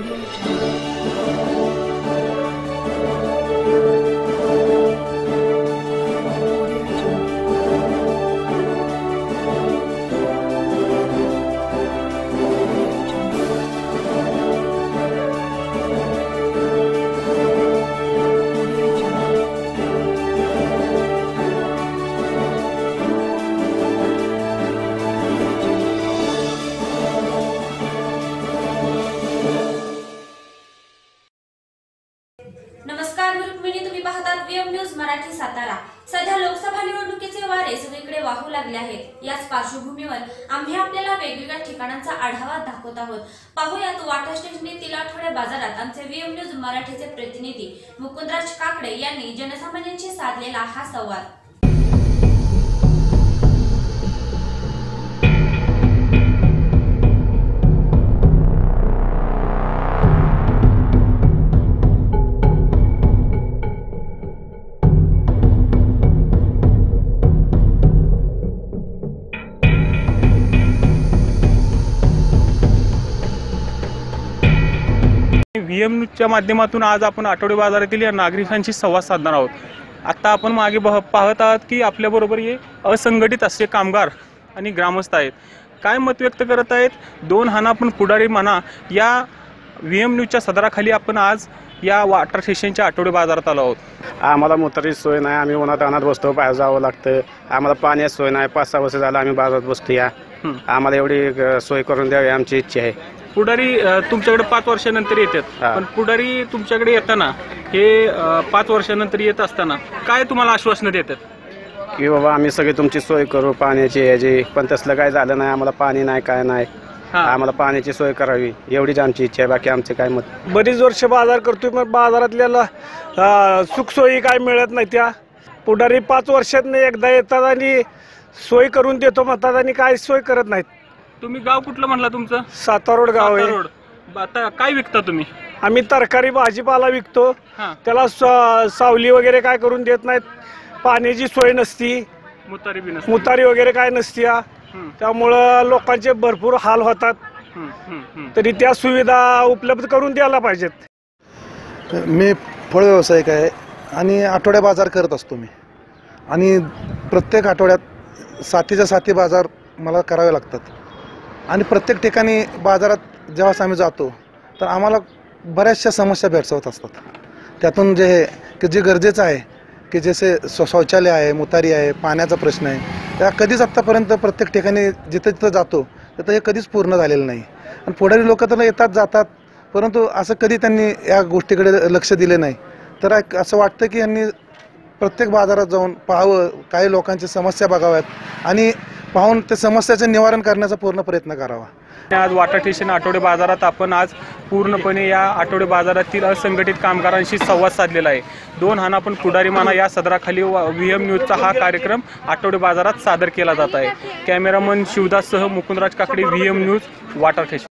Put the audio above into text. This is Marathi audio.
流。नमस्कार मी रुक्मिणी. तुम्ही पाहतात व्हीएम न्यूज मराठी सातारा. सध्या लोकसभा निवडणुकीचे वारे सगळीकडे वाहू लागले आहेत. याच पार्श्वभूमीवर आम्ही आपल्याला वेगवेगळ्या ठिकाणांचा आढावा दाखवत आहोत. पाहूयात वाटा स्टेशनीतील आठवड्या बाजारात आमचे व्हीएम न्यूज मराठीचे प्रतिनिधी मुकुंदराज काकडे यांनी जनसामान्यांशी साधलेला हा संवाद. एम न्यूजच्या माध्यमातून आज आपण आठवडे बाजारातील या नागरिकांशी संवाद साधणार आहोत. आत्ता आपण मागे बह पाहत आहात की आपल्याबरोबर हे असंघटित असे कामगार आणि ग्रामस्थ आहेत. काय मत व्यक्त करत आहेत? दोन हाना पण पुढारी म्हणा. या व्ही एम न्यूजच्या सदराखाली आपण आज या वॉटर स्टेशनच्या आठवडे बाजारात आलो आहोत. आम्हाला मोतारीची सोय नाही. आम्ही उन्हात अनाथ बसतो बाहेर जावं लागतं. आम्हाला पाण्याची सोय नाही. पाच सहा वर्ष झालं आम्ही बाजारात बसतो या आम्हाला एवढी अ, सोय करून द्यावी आमची इच्छा आहे. पुढारी अ, तुमच्याकडे पाच वर्षानंतर येतात. हा. पण पुढारी तुमच्याकडे येताना हे अ, पाच वर्षानंतर येत असताना काय तुम्हाला आश्वासनं देतात? की बाबा आम्ही सगळी तुमची सोय करू पाण्याची ह्याची पण तसलं काय झालं नाही आम्हाला पाणी नाही काय नाही. हा. आम्हाला पाण्याची सोय करावी एवढीच आमची इच्छा आहे. बाकी आमचे काय मत? बरीच वर्ष बाजार करतोय पण बाजारातल्याला अं, सुखसोयी काय मिळत नाही त्या. पुढारी पाच वर्षात एकदा येतात आणि सोय करून देतो म्हणतात आणि काय सोय करत नाहीत. तुम्ही गाव कुठलं म्हणला तुमचं? सातारोड गाव सातारा आहे रोड आता काय विकता तुम्ही? आम्ही तरकारी भाजीपाला विकतो. हा. त्याला स- सावली वगैरे काय करून देत नाहीत. पाण्याची सोय नसती. मुतारी. मुतारी वगैरे काय नसती हा. त्यामुळं लोकांचे भरपूर हाल होतात. तरी त्या सुविधा उपलब्ध करून द्यायला पाहिजेत. मी फळ व्यावसायिक आहे आणि आठवड्या बाजार करत असतो मी. आणि प्रत्येक आठवड्यात साथीच्या साथी बाजार मला करावे लागतात. आणि प्रत्येक ठिकाणी बाजारात जेव्हा आम्ही जातो तर आम्हाला बऱ्याचशा समस्या भेडसावत असतात. त्यातून जे हे की जे गरजेचं आहे की जसे स्व शौचालय आहे मुतारी आहे पाण्याचा प्रश्न आहे त्या कधीच आत्तापर्यंत प्रत्येक ठिकाणी जिथं जिथं जातो तिथं हे कधीच पूर्ण झालेलं नाही. आणि पुढारी लोक तर येतात जातात परंतु असं कधी त्यांनी या गोष्टीकडे लक्ष दिले नाही. तर असं वाटतं की यांनी प्रत्येक बाजारात जाऊन पाहावं काही लोकांची समस्या बघाव्यात आणि पाहून त्या समस्याचं निवारण करण्याचा पूर्ण प्रयत्न करावा. आज वाटा स्टेशन आठवडे बाजारात आपण आज पूर्णपणे या आठवडे बाजारातील असंघटित कामगारांशी संवाद साधलेला आहे. दोन हाना पण पुढारी माना या सदराखाली व्ही एम न्यूजचा हा कार्यक्रम आठवडे बाजारात सादर केला जात आहे. Cameraman शिवदाससह Mukundraj Kakade V M news वाटा स्टेशन.